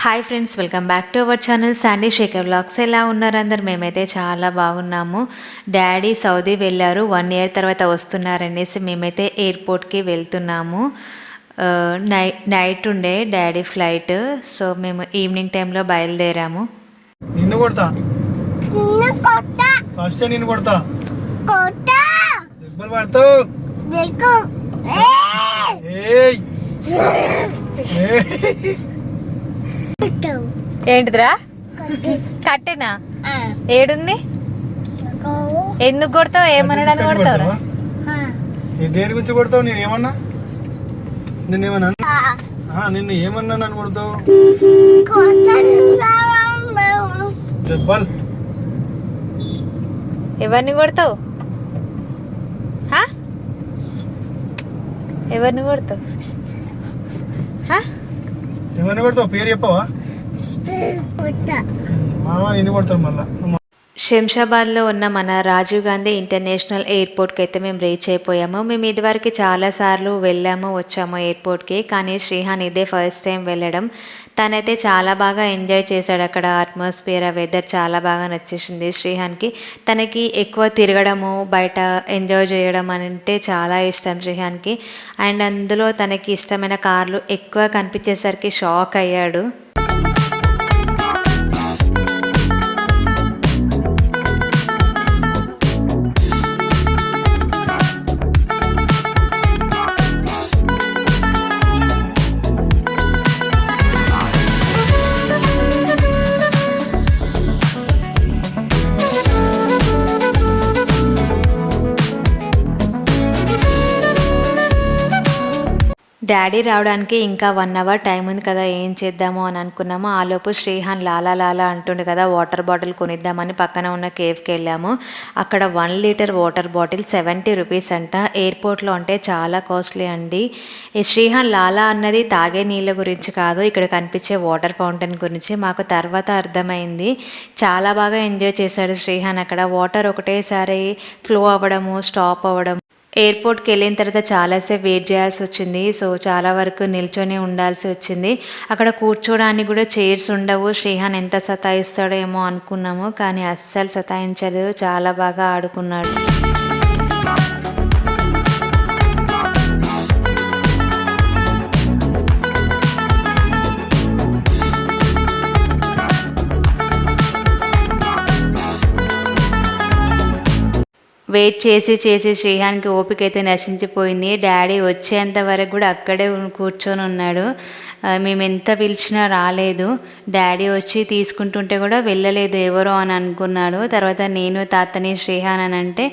Hi friends welcome back to our channel Sandy Shekar vlogs ఎలా ఉన్నారు అందరు? మేమైతే చాలా బాగున్నాము. డాడీ సౌదీ వెళ్ళారు. వన్ ఇయర్ తర్వాత వస్తున్నారనేసి మేమైతే ఎయిర్పోర్ట్కి వెళ్తున్నాము. ఆ, నై నైట్ ఉండే డాడీ ఫ్లైట్ సో మేము ఈవినింగ్ టైంలో బయలుదేరాము. నిన్ను కొడతా? నిన్ను కొట్ట ఫస్ట్ నిన్ను కొడతా? కొట్ట దెబ్బలు పడతావు. వెల్కు ఏయ్! ఏయ్. ఏంటిదిరా? కట్టెనా? ఏడుంది? ఎందుకు కొడతావు? ఏమనడానికి కొడతావా? ఏ దేని గురించి కొడతావు? నేను ఏమన్నా? నిన్ను ఏమన్నా ఆ, నిన్ను ఏమన్నా నన్ను కొడతావు? దెబ్బలు ఎవరిని కొడతావు? హా? ఎవరిని కొడతావు? కొడతావు? పేరు చెప్పవా? మామ నిన్ను కొడతాడు మళ్ళా. శంషాబాద్లో ఉన్న మన రాజీవ్ గాంధీ ఇంటర్నేషనల్ ఎయిర్పోర్ట్కి అయితే మేము రీచ్ అయిపోయాము. మేము ఇదివరకు చాలాసార్లు వెళ్ళాము వచ్చాము ఎయిర్పోర్ట్కి. కానీ శ్రీహాన్ ఇదే ఫస్ట్ టైం వెళ్ళడం. తనైతే చాలా బాగా ఎంజాయ్ చేశాడు అక్కడ. అట్మాస్ఫియర్ ఆ వెదర్ చాలా బాగా నచ్చేసింది శ్రీహాన్కి. తనకి ఎక్కువ తిరగడము బయట ఎంజాయ్ చేయడం అంటే చాలా ఇష్టం శ్రీహాన్కి. అండ్ అందులో తనకి ఇష్టమైన కార్లు ఎక్కువ కనిపించేసరికి షాక్ అయ్యాడు. డాడీ రావడానికి ఇంకా వన్ అవర్ టైం ఉంది కదా ఏం చేద్దాము అని అనుకున్నాము. ఆలోపు శ్రీహాన్ లాలా లాలా అంటుండే కదా వాటర్ బాటిల్ కొనిద్దామని పక్కన ఉన్న కేఫ్కి వెళ్ళాము. అక్కడ one litre water bottle seventy rupees అంట. ఎయిర్పోర్ట్లో అంటే చాలా కాస్ట్లీ అండి. ఈ శ్రీహాన్ లాలా అన్నది తాగే నీళ్ళ గురించి కాదు ఇక్కడ కనిపించే వాటర్ ఫౌంటైన్ గురించి. మాకు తర్వాత అర్థమైంది. చాలా బాగా ఎంజాయ్ చేశాడు శ్రీహాన్ అక్కడ. వాటర్ ఒకటేసారి ఫ్లో అవ్వడము స్టాప్ అవ్వడం ఎయిర్పోర్ట్కి వెళ్ళిన తర్వాత చాలాసేపు వెయిట్ చేయాల్సి వచ్చింది. సో చాలా వరకు నిల్చొని ఉండాల్సి వచ్చింది. అక్కడ కూర్చోడానికి కూడా చైర్స్ ఉండవు. శ్రీహాన్ ఎంత సతాయిస్తాడో ఏమో అనుకున్నాము. కానీ అస్సలు సతాయించలేదు. చాలా బాగా ఆడుకున్నాడు. వెయిట్ చేసి చేసి శ్రీహాన్కి ఓపిక అయితే నశించిపోయింది. డాడీ వచ్చేంత వరకు కూడా అక్కడే కూర్చొని ఉన్నాడు. మేము ఎంత పిలిచినా రాలేదు. డాడీ వచ్చి తీసుకుంటుంటే కూడా వెళ్ళలేదు ఎవరో అని అనుకున్నాడు. తర్వాత నేను తాతని శ్రీహాన్ అని అంటే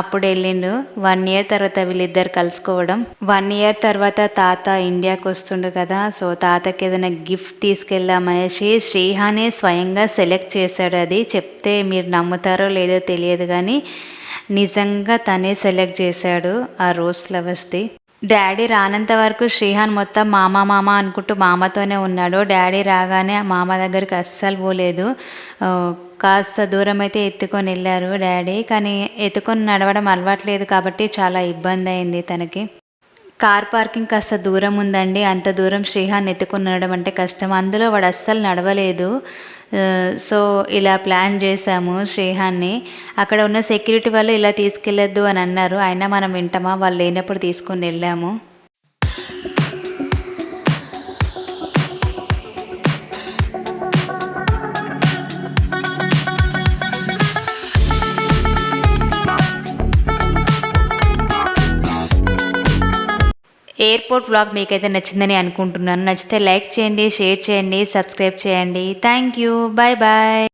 అప్పుడు వెళ్ళిండు. వన్ ఇయర్ తర్వాత వీళ్ళిద్దరు కలుసుకోవడం. వన్ ఇయర్ తర్వాత తాత ఇండియాకి వస్తుండు కదా. సో తాతకి ఏదైనా గిఫ్ట్ తీసుకెళ్దామనేసి శ్రీహానే స్వయంగా సెలెక్ట్ చేశాడు అది. చెప్తే మీరు నమ్ముతారో లేదో తెలియదు కానీ నిజంగా తనే సెలెక్ట్ చేశాడు ఆ రోజ్ ఫ్లవర్స్ది డాడీ రానంత వరకు శ్రీహాన్ మొత్తం మామ మామ అనుకుంటూ మామతోనే ఉన్నాడు. డాడీ రాగానే మామ దగ్గరికి అస్సలు పోలేదు. కాస్త దూరం అయితే ఎత్తుకొని వెళ్ళారు డాడీ. కానీ ఎత్తుకొని నడవడం అలవాట్లేదు కాబట్టి చాలా ఇబ్బంది అయింది తనకి. కార్ పార్కింగ్ కాస్త దూరం ఉందండి. అంత దూరం శ్రీహాన్ ఎత్తుకుని నడవడం అంటే కష్టం. అందులో వాడు అస్సలు నడవలేదు. సో ఇలా ప్లాన్ చేశాము శ్రీహాన్ని. అక్కడ ఉన్న సెక్యూరిటీ వాళ్ళు ఇలా తీసుకెళ్ళొద్దు అని అన్నారు. అయినా మనం వింటామా? వాళ్ళు లేనప్పుడు తీసుకొని వెళ్ళాము. ఎయిర్పోర్ట్ బ్లాగ్ మీకైతే నచ్చిందని అనుకుంటున్నాను. నచ్చితే లైక్ చేయండి షేర్ చేయండి సబ్స్క్రైబ్ చేయండి. Thank you. Bye bye.